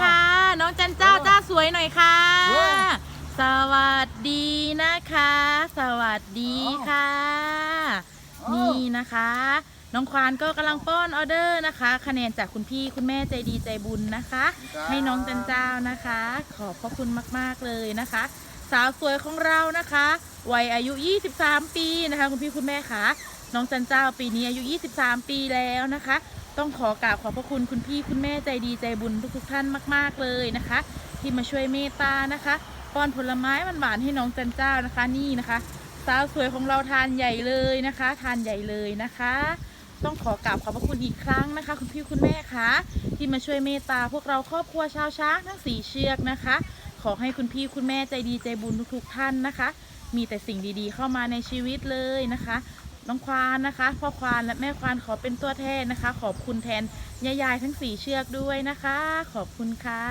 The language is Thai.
ค่ะ น้องจันเจ้าจ้าสวยหน่อยค่ะเว้ยสวัสดีนะคะ สวัสดีค่ะอ้าวนี่นะคะ น้องควานก็กำลังป้อนออเดอร์นะคะ คะแนนจากคุณพี่คุณแม่ใจดีใจบุญนะคะ ให้น้องจันเจ้านะคะ ขอบพระคุณมาก ๆ เลยนะคะ สาวสวยของเรานะคะวัยอายุ 23 ปีนะคะ คุณพี่คุณแม่คะน้องจันเจ้าปีนี้อายุ 23 ปีแล้วนะคะ ต้องขอกราบขอบพระคุณคุณพี่คุณแม่ใจดีใจบุญทุกๆท่านมาก ๆเลยนะคะ ที่มาช่วยเมตตานะคะป้อนผลไม้หวานๆให้น้องจันเจ้านะคะนี่นะคะสาวสวยของเราทานใหญ่เลยนะคะ ทานใหญ่เลยนะคะ ต้องขอกราบขอบพระคุณอีกครั้งนะคะ คุณพี่คุณแม่คะที่มาช่วยเมตตาพวกเราครอบครัวชาวช้างทั้งสี่เชือกนะคะ ขอให้คุณพี่คุณแม่ใจดีใจบุญทุกๆท่านนะคะ มีแต่สิ่งดีๆเข้ามาในชีวิตเลยนะคะ น้องควานนะคะ พ่อควานและแม่ควานขอเป็นตัวแทนนะคะ ขอบคุณแทนยายๆทั้งสี่เชือกด้วยนะคะ ขอบคุณค่ะ